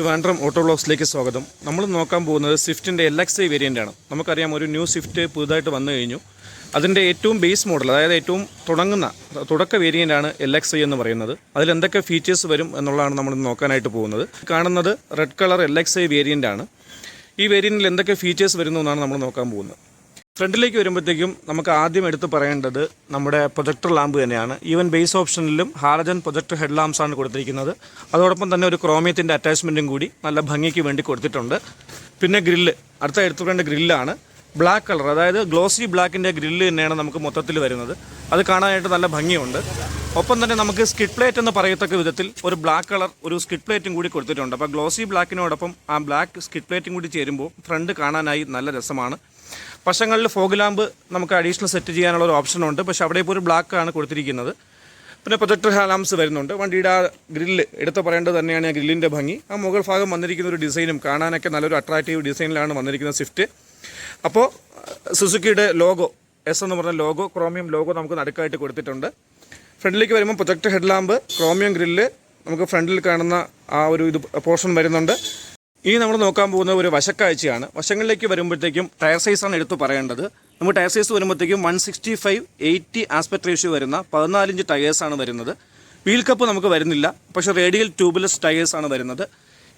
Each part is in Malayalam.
ട്രിവാൻഡ്രം ഓട്ടോ ബ്ലോക്സിലേക്ക് സ്വാഗതം. നമ്മൾ നോക്കാൻ പോകുന്നത് സ്വിഫ്റ്റിന്റെ എൽ എക്സ് ഐ വേരിയന്റാണ് നമുക്കറിയാം ഒരു ന്യൂ സ്വിഫ്റ്റ് പുതുതായിട്ട് വന്നു കഴിഞ്ഞു. അതിന്റെ ഏറ്റവും ബേസ് മോഡൽ അതായത് ഏറ്റവും തുടങ്ങുന്ന തുടക്ക വേരിയന്റാണ് എൽ എക്സ് ഐ എന്ന് പറയുന്നത്. അതിൽ എന്തൊക്കെ ഫീച്ചേഴ്സ് വരും എന്നുള്ളതാണ് നമ്മൾ നോക്കാനായിട്ട് പോകുന്നത്. കാണുന്നത് red colour L X I വേരിയന്റാണ് ഈ വേരിയന്റിൽ എന്തൊക്കെ ഫീച്ചേഴ്സ് വരുന്നു എന്നാണ് നമ്മൾ നോക്കാൻ പോകുന്നത്. ഫ്രണ്ടിലേക്ക് വരുമ്പോഴത്തേക്കും നമുക്ക് ആദ്യം എടുത്തു പറയേണ്ടത് നമ്മുടെ പ്രൊജക്ടർ ലാമ്പ് തന്നെയാണ്. ഈവൻ ബേസ് ഓപ്ഷനിലും ഹാലജൻ പ്രൊജക്ടർ ഹെഡ് ലാംപ്സ് ആണ് കൊടുത്തിരിക്കുന്നത്. അതോടൊപ്പം തന്നെ ഒരു ക്രോമിയത്തിന്റെ അറ്റാച്ച്മെന്റും കൂടി നല്ല ഭംഗിക്ക് വേണ്ടി കൊടുത്തിട്ടുണ്ട്. പിന്നെ ഗ്രില്ല് അടുത്ത എടുത്തു പറയേണ്ട ഗ്രില്ലാണ്. ബ്ലാക്ക് കളർ അതായത് ഗ്ലോസി ബ്ലാക്കിന്റെ ഗ്രില്ല് തന്നെയാണ് നമുക്ക് മൊത്തത്തിൽ വരുന്നത്. അത് കാണാനായിട്ട് നല്ല ഭംഗിയുണ്ട്. ഒപ്പം തന്നെ നമുക്ക് സ്കിഡ് പ്ലേറ്റ് എന്ന് പറയത്തക്ക വിധത്തിൽ ഒരു ബ്ലാക്ക് കളർ ഒരു സ്കിഡ് പ്ലേറ്റും കൂടി കൊടുത്തിട്ടുണ്ട്. അപ്പോൾ ഗ്ലോസി ബ്ലാക്കിനോടൊപ്പം ആ ബ്ലാക്ക് സ്കിഡ് പ്ലേറ്റും കൂടി ചേരുമ്പോൾ ഫ്രണ്ട് കാണാനായി നല്ല രസമാണ്. വശങ്ങളിൽ ഫോഗ് ലാമ്പ് നമുക്ക് അഡീഷണൽ സെറ്റ് ചെയ്യാനുള്ള ഒരു ഓപ്ഷൻ ഉണ്ട്. പക്ഷേ അവിടെ ഇപ്പോൾ ഒരു ബ്ലാക്ക് ആണ് കൊടുത്തിരിക്കുന്നത്. പിന്നെ പ്രൊജക്ടർ ഹാലാംസ് വരുന്നുണ്ട്. വണ്ടിയുടെ ആ ഗ്രില്ല് എടുത്ത് പറയേണ്ടത് തന്നെയാണ് ആ ഗ്രില്ലിന്റെ ഭംഗി. ആ മുകൾ ഭാഗം വന്നിരിക്കുന്ന ഒരു ഡിസൈനും കാണാനൊക്കെ നല്ലൊരു അട്രാക്റ്റീവ് ഡിസൈനിലാണ് വന്നിരിക്കുന്നത് സ്വിഫ്റ്റ് അപ്പോൾ സുസുക്കിയുടെ ലോഗോ എസ് എന്ന് പറഞ്ഞ ലോഗോ ക്രോമിയം ലോഗോ നമുക്ക് നടുക്കായിട്ട് കൊടുത്തിട്ടുണ്ട്. ഫ്രണ്ടിലേക്ക് വരുമ്പോൾ project head lamp chromium grill നമുക്ക് ഫ്രണ്ടിൽ കാണുന്ന ആ ഒരു ഇത് പോർഷൻ വരുന്നുണ്ട്. ഇനി നമ്മൾ നോക്കാൻ പോകുന്ന ഒരു വശക്കാഴ്ചയാണ്. വശങ്ങളിലേക്ക് വരുമ്പോഴത്തേക്കും ടയർ സൈസാണ് എടുത്തു പറയേണ്ടത്. നമുക്ക് ടയർ സൈസ് വരുമ്പോഴത്തേക്കും one sixty five eighty aspect ratio വരുന്ന പതിനാലിഞ്ച് ടയേഴ്സാണ് വരുന്നത്. വീൽ കപ്പ് നമുക്ക് വരുന്നില്ല. പക്ഷേ റേഡിയൽ ട്യൂബ്ലെസ് ടയേഴ്സാണ് വരുന്നത്.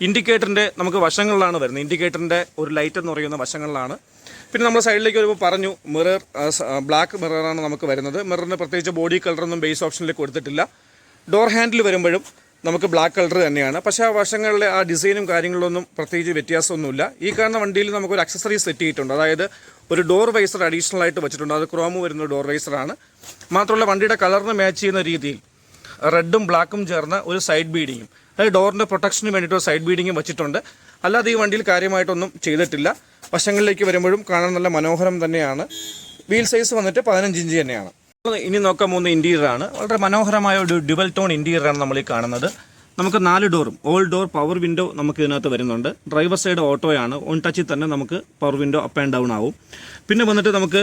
ഇൻഡിക്കേറ്ററിന്റെ നമുക്ക് വശങ്ങളിലാണ് വരുന്നത്. ഇൻഡിക്കേറ്ററിന്റെ ഒരു ലൈറ്റ് എന്ന് പറയുന്ന വശങ്ങളിലാണ്. പിന്നെ നമ്മൾ സൈഡിലേക്ക് വരുമ്പോൾ പറഞ്ഞു മിറർ ബ്ലാക്ക് മിററാണ് നമുക്ക് വരുന്നത്. മിററിന് പ്രത്യേകിച്ച് ബോഡി കളറൊന്നും ബേസ് ഓപ്ഷനിൽ കൊടുത്തിട്ടില്ല. ഡോർ ഹാൻഡിൽ വരുമ്പോഴും നമുക്ക് ബ്ലാക്ക് കളർ തന്നെയാണ്. പക്ഷേ ആ വശങ്ങളിലെ ആ ഡിസൈനും കാര്യങ്ങളൊന്നും പ്രത്യേകിച്ച് വ്യത്യാസമൊന്നുമില്ല. ഈ കാണുന്ന വണ്ടിയിൽ നമുക്കൊരു അക്സസറി സെറ്റ് ചെയ്തിട്ടുണ്ട്. അതായത് ഒരു ഡോർ വൈസർ അഡീഷണൽ ആയിട്ട് വെച്ചിട്ടുണ്ട്. അത് ക്രോമ് വരുന്ന ഡോർ വൈസറാണ് മാത്രമല്ല വണ്ടിയുടെ കളറിന് മാച്ച് ചെയ്യുന്ന രീതിയിൽ റെഡും ബ്ലാക്കും ചേർന്ന ഒരു സൈഡ് ബീഡിങ്ങും അതായത് ഡോറിന്റെ പ്രൊട്ടക്ഷന് വേണ്ടിയിട്ട് സൈഡ് ബീഡിങ്ങും വെച്ചിട്ടുണ്ട്. അല്ലാതെ ഈ വണ്ടിയിൽ കാര്യമായിട്ടൊന്നും ചെയ്തിട്ടില്ല. വശങ്ങളിലേക്ക് വരുമ്പോഴും കാണാൻ നല്ല മനോഹരം തന്നെയാണ്. വീൽ സൈസ് വന്നിട്ട് പതിനഞ്ച് ഇഞ്ച് തന്നെയാണ്. ഇനി നോക്കാൻ പോകുന്ന ഇന്റീരിയർ ആണ് വളരെ മനോഹരമായ ഒരു ഡ്യുവൽ ടോൺ ഇന്റീരിയർ ആണ് നമ്മൾ ഈ കാണുന്നത്. നമുക്ക് നാല് ഡോറും ഓൾ ഡോർ പവർ വിൻഡോ നമുക്ക് ഇതിനകത്ത് വരുന്നുണ്ട്. ഡ്രൈവർ സൈഡ് ഓട്ടോയാണ് ഓൺ ടച്ചിൽ തന്നെ നമുക്ക് power window up and down ആവും. പിന്നെ വന്നിട്ട് നമുക്ക്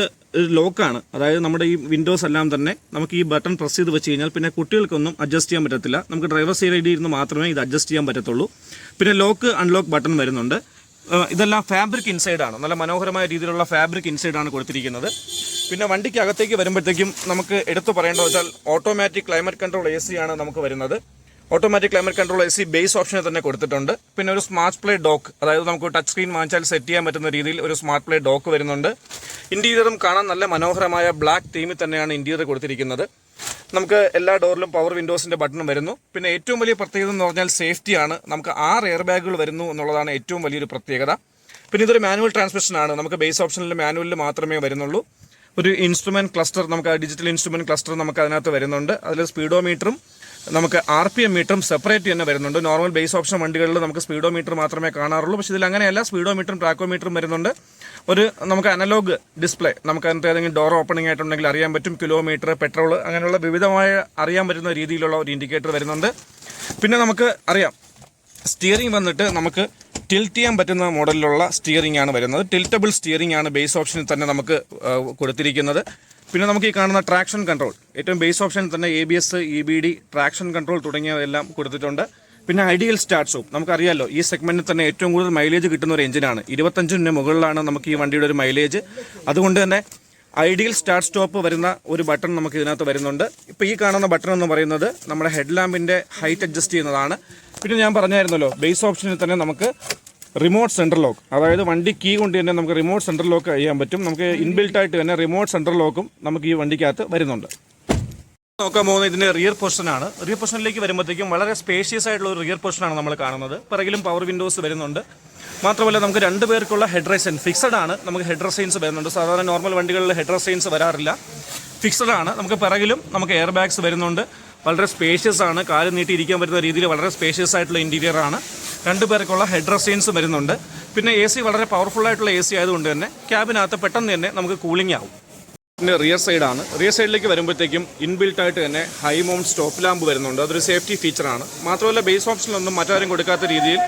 ലോക്കാണ് അതായത് നമ്മുടെ ഈ വിൻഡോസ് എല്ലാം തന്നെ നമുക്ക് ഈ ബട്ടൺ പ്രസ് ചെയ്ത് വെച്ച് കഴിഞ്ഞാൽ പിന്നെ കുട്ടികൾക്കൊന്നും അഡ്ജസ്റ്റ് ചെയ്യാൻ പറ്റത്തില്ല. നമുക്ക് ഡ്രൈവർ സൈഡിൽ ഇരുന്ന് മാത്രമേ ഇത് അഡ്ജസ്റ്റ് ചെയ്യാൻ പറ്റത്തുള്ളൂ. പിന്നെ ലോക്ക് അൺലോക്ക് ബട്ടൺ വരുന്നുണ്ട്. ഇതെല്ലാം ഫാബ്രിക് ഇൻസൈഡാണ്. നല്ല മനോഹരമായ രീതിയിലുള്ള ഫാബ്രിക് ഇൻസൈഡാണ് കൊടുത്തിരിക്കുന്നത്. പിന്നെ വണ്ടിക്ക് അകത്തേക്ക് വരുമ്പോഴത്തേക്കും നമുക്ക് എടുത്തു പറയേണ്ടത് വെച്ചാൽ automatic climate control A C ആണ് നമുക്ക് വരുന്നത്. Automatic climate control A C base ഓപ്ഷനിൽ തന്നെ കൊടുത്തിട്ടുണ്ട്. പിന്നെ ഒരു സ്മാർട്ട് പ്ലേ ഡോക്ക് അതായത് നമുക്ക് ടച്ച് സ്ക്രീൻ വാങ്ങിച്ചാൽ സെറ്റ് ചെയ്യാൻ പറ്റുന്ന രീതിയിൽ ഒരു സ്മാർട്ട് പ്ലേ ഡോക്ക് വരുന്നുണ്ട്. ഇന്റീരിയറും കാണാൻ നല്ല മനോഹരമായ ബ്ലാക്ക് തീമിൽ തന്നെയാണ് ഇന്റീരിയർ കൊടുത്തിരിക്കുന്നത്. നമുക്ക് എല്ലാ ഡോറിലും പവർ വിൻഡോസിന്റെ ബട്ടണും വരുന്നു. പിന്നെ ഏറ്റവും വലിയ പ്രത്യേകത എന്ന് പറഞ്ഞാൽ സേഫ്റ്റിയാണ് നമുക്ക് ആറ് എയർ ബാഗുകൾ വരുന്നു എന്നുള്ളതാണ് ഏറ്റവും വലിയൊരു പ്രത്യേകത. പിന്നെ ഇതൊരു മാനുവൽ ട്രാൻസ്മിഷനാണ് നമുക്ക് ബേസ് ഓപ്ഷനിൽ മാനുവലിൽ മാത്രമേ വരുന്നുള്ളൂ. ഒരു ഇൻസ്ട്രുമെന്റ് ക്ലസ്റ്റർ നമുക്ക് ഡിജിറ്റൽ ഇൻസ്ട്രുമെന്റ് ക്ലസ്റ്റർ നമുക്ക് അതിനകത്ത് വരുന്നുണ്ട്. അതിൽ സ്പീഡോമീറ്ററും നമുക്ക് ആർ പി എം മീറ്ററും സെപ്പറേറ്റ് തന്നെ വരുന്നുണ്ട്. നോർമൽ ബേസ് ഓപ്ഷൻ വണ്ടികളിൽ നമുക്ക് സ്പീഡോമീറ്റർ മാത്രമേ കാണാറുള്ളൂ. പക്ഷേ ഇതിൽ അങ്ങനെയല്ല സ്പീഡോമീറ്ററും ട്രാക്കോമീറ്ററും വരുന്നുണ്ട്. ഒരു നമുക്ക് അനലോഗ് ഡിസ്പ്ലേ നമുക്ക് അതിനകത്ത് ഏതെങ്കിലും ഡോർ ഓപ്പണിംഗ് ആയിട്ടുണ്ടെങ്കിൽ അറിയാൻ പറ്റും. കിലോമീറ്റർ പെട്രോൾ അങ്ങനെയുള്ള വിവിധമായ അറിയാൻ പറ്റുന്ന രീതിയിലുള്ള ഒരു ഇൻഡിക്കേറ്റർ വരുന്നുണ്ട്. പിന്നെ നമുക്ക് അറിയാം സ്റ്റിയറിംഗ് വന്നിട്ട് നമുക്ക് ടിൽറ്റ് ചെയ്യാൻ പറ്റുന്ന മോഡലിലുള്ള സ്റ്റിയറിംഗ് ആണ് വരുന്നത്. ടിൽറ്റബിൾ സ്റ്റിയറിംഗ് ആണ് ബേസ് ഓപ്ഷനിൽ തന്നെ നമുക്ക് കൊടുത്തിരിക്കുന്നത്. പിന്നെ നമുക്ക് ഈ കാണുന്ന ട്രാക്ഷൻ കൺട്രോൾ. ഏറ്റവും ബേസ് ഓപ്ഷനിൽ തന്നെ A B S E B D traction control തുടങ്ങിയവയെല്ലാം കൊടുത്തിട്ടുണ്ട്. പിന്നെ ഐഡിയൽ സ്റ്റാർട്ട് സോപ്പ് നമുക്കറിയാമല്ലോ ഈ സെഗ്മെന്റിൽ തന്നെ ഏറ്റവും കൂടുതൽ മൈലേജ് കിട്ടുന്ന ഒരു എഞ്ചിനാണ്. ഇരുപത്തഞ്ചിന് മുകളിലാണ് നമുക്ക് ഈ വണ്ടിയുടെ ഒരു മൈലേജ്. അതുകൊണ്ട് തന്നെ ഐഡിയൽ സ്റ്റാർട്ട് സ്റ്റോപ്പ് വരുന്ന ഒരു ബട്ടൺ നമുക്ക് ഇതിനകത്ത് വരുന്നുണ്ട്. ഇപ്പോൾ ഈ കാണുന്ന ബട്ടൺ എന്ന് പറയുന്നത് നമ്മുടെ ഹെഡ് ലാമ്പിന്റെ ഹൈറ്റ് അഡ്ജസ്റ്റ് ചെയ്യുന്നതാണ്. പിന്നെ ഞാൻ പറഞ്ഞായിരുന്നല്ലോ ബേസ് ഓപ്ഷനിൽ തന്നെ നമുക്ക് റിമോട്ട് സെൻട്രൽ ലോക്ക് അതായത് വണ്ടി കീ കൊണ്ട് തന്നെ നമുക്ക് റിമോട്ട് സെൻട്രൽ ലോക്ക് ചെയ്യാൻ പറ്റും. നമുക്ക് ഇൻബിൽട്ടായിട്ട് തന്നെ റിമോട്ട് സെൻട്രൽ ലോക്കും നമുക്ക് ഈ വണ്ടിക്കകത്ത് വരുന്നുണ്ട്. നോക്കാൻ പോകുന്നത് ഇതിന്റെ റിയർ പൊസിഷനാണ് റിയർ പോർഷനിലേക്ക് വരുമ്പോഴത്തേക്കും വളരെ സ്പേഷ്യസ് ആയിട്ടുള്ള ഒരു റിയർ പോർഷനാണ് നമ്മൾ കാണുന്നത്. പിറകിലും പവർ വിൻഡോസ് വരുന്നുണ്ട്. മാത്രമല്ല നമുക്ക് രണ്ട് പേർക്കുള്ള ഹെഡ് റെസൈൻ ഫിക്സഡ് ആണ്. നമുക്ക് ഹെഡ് റെസൈൻസ് വരുന്നുണ്ട്. സാധാരണ നോർമൽ വണ്ടികളിൽ ഹെഡ് റെസൈൻസ് വരാറില്ല. ഫിക്സഡ് ആണ്. നമുക്ക് പിറകിലും നമുക്ക് എയർ ബാഗ്സ് വരുന്നുണ്ട്. വളരെ സ്പേഷ്യസ് ആണ്. കാൽ നീട്ടി ഇരിക്കാൻ പറ്റുന്ന രീതിയിൽ വളരെ സ്പേഷ്യസ് ആയിട്ടുള്ള ഇന്റീരിയർ ആണ്. രണ്ട് പേർക്കുള്ള ഹെഡ് റെസൈൻസ് വരുന്നുണ്ട്. പിന്നെ എ സി വളരെ പവർഫുൾ ആയിട്ടുള്ള എ സി ആയതുകൊണ്ട് തന്നെ ക്യാബിനകത്ത് പെട്ടെന്ന് തന്നെ നമുക്ക് കൂളിംഗ് ആവും. പിന്നെ റിയർ സൈഡാണ് റിയർ സൈഡിലേക്ക് വരുമ്പോഴത്തേക്കും ഇൻബിൽട്ട് ആയിട്ട് തന്നെ ഹൈ മൗണ്ട് സ്റ്റോപ്പ് ലാമ്പ് വരുന്നുണ്ട്. അതൊരു സേഫ്റ്റി ഫീച്ചറാണ് മാത്രമല്ല ബേസ് ഓപ്ഷനിലൊന്നും മറ്റാരും കൊടുക്കാത്ത രീതിയിൽ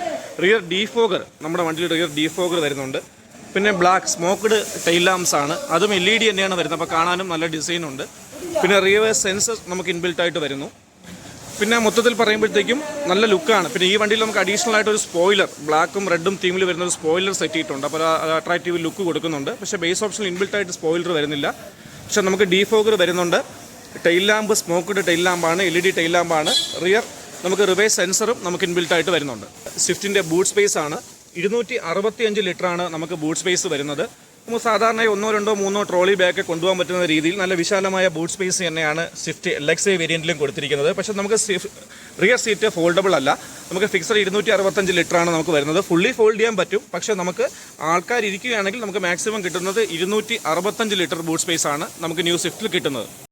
റിയർ ഡീഫോഗർ നമ്മുടെ വണ്ടിയിൽ റിയർ ഡീഫോഗർ വരുന്നുണ്ട്. പിന്നെ ബ്ലാക്ക് സ്മോക്ക്ഡ് ടൈൽ ലാംസ് ആണ്. അതും എൽ ഇ ഡി തന്നെയാണ് വരുന്നത്. അപ്പോൾ കാണാനും നല്ല ഡിസൈൻ ഉണ്ട്. പിന്നെ റിവേഴ്സ് സെൻസർ നമുക്ക് ഇൻബിൽറ്റ് ആയിട്ട് വരുന്നു. പിന്നെ മൊത്തത്തിൽ പറയുമ്പോഴത്തേക്കും നല്ല ലുക്കാണ് പിന്നെ ഈ വണ്ടിയിൽ നമുക്ക് അഡീഷണൽ ആയിട്ട് ഒരു സ്പോയിലർ ബ്ലാക്കും റെഡും തീമിൽ വരുന്ന ഒരു സ്പോയിലർ സെറ്റ് ചെയ്തിട്ടുണ്ട് അപ്പോൾ അട്രാക്റ്റീവ് ലുക്ക് കൊടുക്കുന്നുണ്ട്. പക്ഷേ ബേസ് ഓപ്ഷൻ ഇൻബിൽറ്റ് ആയിട്ട് സ്പോയിലർ വരുന്നില്ല. പക്ഷേ നമുക്ക് ഡീഫോഗർ വരുന്നുണ്ട്. ടൈൽ ലാമ്പ് സ്മോക്ക്ഡ് ടൈൽ ലാമ്പാണ് എൽ ഇ ഡി ടൈൽ ലാമ്പാണ് റിയർ നമുക്ക് റിവേഴ്സ് സെൻസറും നമുക്ക് ഇൻബിൽട്ട് ആയിട്ട് വരുന്നുണ്ട്. സ്വിഫ്റ്റിന്റെ ബൂട്ട് സ്പേസ് ആണ്. ഇരുന്നൂറ്റി അറുപത്തിയഞ്ച് ലിറ്ററാണ് നമുക്ക് ബൂട്ട് സ്പേസ് വരുന്നത്. നമുക്ക് സാധാരണ ഒന്നോ രണ്ടോ മൂന്നോ ട്രോളി ബാഗ് കൊണ്ടുപോകാൻ പറ്റുന്ന രീതിയിൽ നല്ല വിശാലമായ ബൂട്ട് സ്പേസ് തന്നെയാണ് സ്വിഫ്റ്റ് ഐ വേരിയന്റിലും കൊടുത്തിരിക്കുന്നത്. പക്ഷേ നമുക്ക് റിയർ സീറ്റ് ഫോൾഡബിൾ അല്ല. നമുക്ക് ഫിക്സഡ് ഇരുന്നൂറ്റി അറുപത്തഞ്ച് ലിറ്ററാണ് നമുക്ക് വരുന്നത്. ഫുള്ളി ഫോൾഡ് ചെയ്യാൻ പറ്റും. പക്ഷേ നമുക്ക് ആൾക്കാർ ഇരിക്കുകയാണെങ്കിൽ നമുക്ക് മാക്സിമം കിട്ടുന്നത് ഇരുന്നൂറ്റി അറുപത്തഞ്ച് ലിറ്റർ ബൂട്ട് സ്പേസ് ആണ് നമുക്ക് ന്യൂ സ്വിഫ്റ്റിൽ കിട്ടുന്നത്.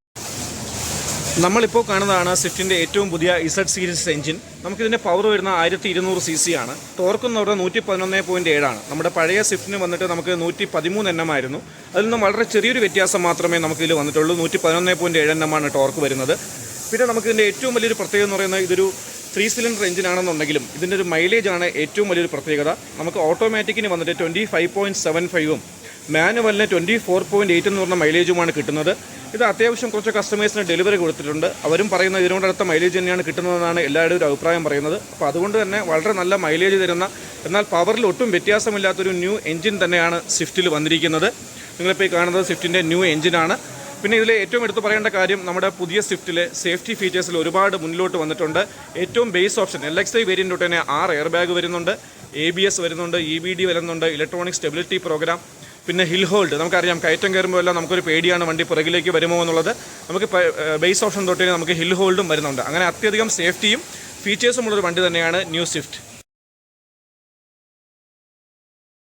നമ്മളിപ്പോൾ കാണുന്നതാണ് സ്വിഫ്റ്റിന്റെ ഏറ്റവും പുതിയ ഇസഡ് സീരീസ് എഞ്ചിൻ നമുക്കിതിന്റെ പവർ വരുന്ന ആയിരത്തി ഇരുന്നൂറ് സി സി ആണ്. ടോർക്ക് എന്ന് പറഞ്ഞാൽ നൂറ്റി പതിനൊന്ന് പോയിന്റ് ഏഴാണ് നമ്മുടെ പഴയ സ്വിഫ്റ്റിന് വന്നിട്ട് നമുക്ക് നൂറ്റി പതിമൂന്ന് എണ്ണം ആയിരുന്നു. അതിൽ നിന്നും വളരെ ചെറിയൊരു വ്യത്യാസം മാത്രമേ നമുക്കിതിൽ വന്നിട്ടുള്ളൂ. നൂറ്റി പതിനൊന്ന് പോയിന്റ് ഏഴ് എണ്ണമാണ് ടോർക്ക് വരുന്നത്. പിന്നെ നമുക്കിതിന്റെ ഏറ്റവും വലിയൊരു പ്രത്യേകത എന്ന് പറയുന്നത് ഇതൊരു ത്രീ സിലിണ്ടർ എഞ്ചിനാണെന്നുണ്ടെങ്കിലും ഇതിന്റെ ഒരു മൈലേജാണ് ഏറ്റവും വലിയൊരു പ്രത്യേകത. നമുക്ക് ഓട്ടോമാറ്റിക്കിന് വന്നിട്ട് ട്വന്റി ഫൈവ് പോയിന്റ് സെവൻ ഫൈവും മാനുവലിന് ട്വന്റി ഫോർ പോയിന്റ് എയ്റ്റ് എന്ന് പറഞ്ഞ മൈലേജുമാണ് കിട്ടുന്നത്. ഇത് അത്യാവശ്യം കുറച്ച് കസ്റ്റമേഴ്സിന് ഡെലിവറി കൊടുത്തിട്ടുണ്ട്. അവരും പറയുന്ന ഇതിനോടടുത്ത മൈലേജ് തന്നെയാണ് കിട്ടുന്നതെന്നാണ് എല്ലാവരുടെയും ഒരു അഭിപ്രായം പറയുന്നത്. അപ്പോൾ അതുകൊണ്ട് തന്നെ വളരെ നല്ല മൈലേജ് തരുന്ന എന്നാൽ പവറിൽ ഒട്ടും വ്യത്യാസമില്ലാത്തൊരു ന്യൂ എഞ്ചിൻ തന്നെയാണ് സ്വിഫ്റ്റിൽ വന്നിരിക്കുന്നത്. നിങ്ങളിപ്പോൾ ഈ കാണുന്നത് സ്വിഫ്റ്റിന്റെ ന്യൂ എഞ്ചിനാണ് പിന്നെ ഇതിൽ ഏറ്റവും എടുത്തു പറയേണ്ട കാര്യം നമ്മുടെ പുതിയ സ്വിഫ്റ്റിലെ സേഫ്റ്റി ഫീച്ചേഴ്സിൽ ഒരുപാട് മുന്നിലോട്ട് വന്നിട്ടുണ്ട്. ഏറ്റവും base option L X I variant തൊട്ട് തന്നെ ആറ് എയർ ബാഗ് വരുന്നുണ്ട്. എ ബി എസ് വരുന്നുണ്ട് ഇ ബി ഡി വരുന്നുണ്ട് ഇലക്ട്രോണിക് സ്റ്റെബിലിറ്റി പ്രോഗ്രാം പിന്നെ ഹിൽ ഹോൾഡ്. നമുക്കറിയാം കയറ്റം കയറുമ്പോൾ എല്ലാം നമുക്കൊരു പേടിയാണ് വണ്ടി പുറകിലേക്ക് വരുമോ എന്നുള്ളത്. നമുക്ക് ബേസ് ഓപ്ഷൻ തൊട്ടേ നമുക്ക് ഹിൽ ഹോൾഡും വരുന്നുണ്ട്. അങ്ങനെ അത്യധികം സേഫ്റ്റിയും ഫീച്ചേഴ്സും ഉള്ളൊരു വണ്ടി തന്നെയാണ് ന്യൂ സ്വിഫ്റ്റ്.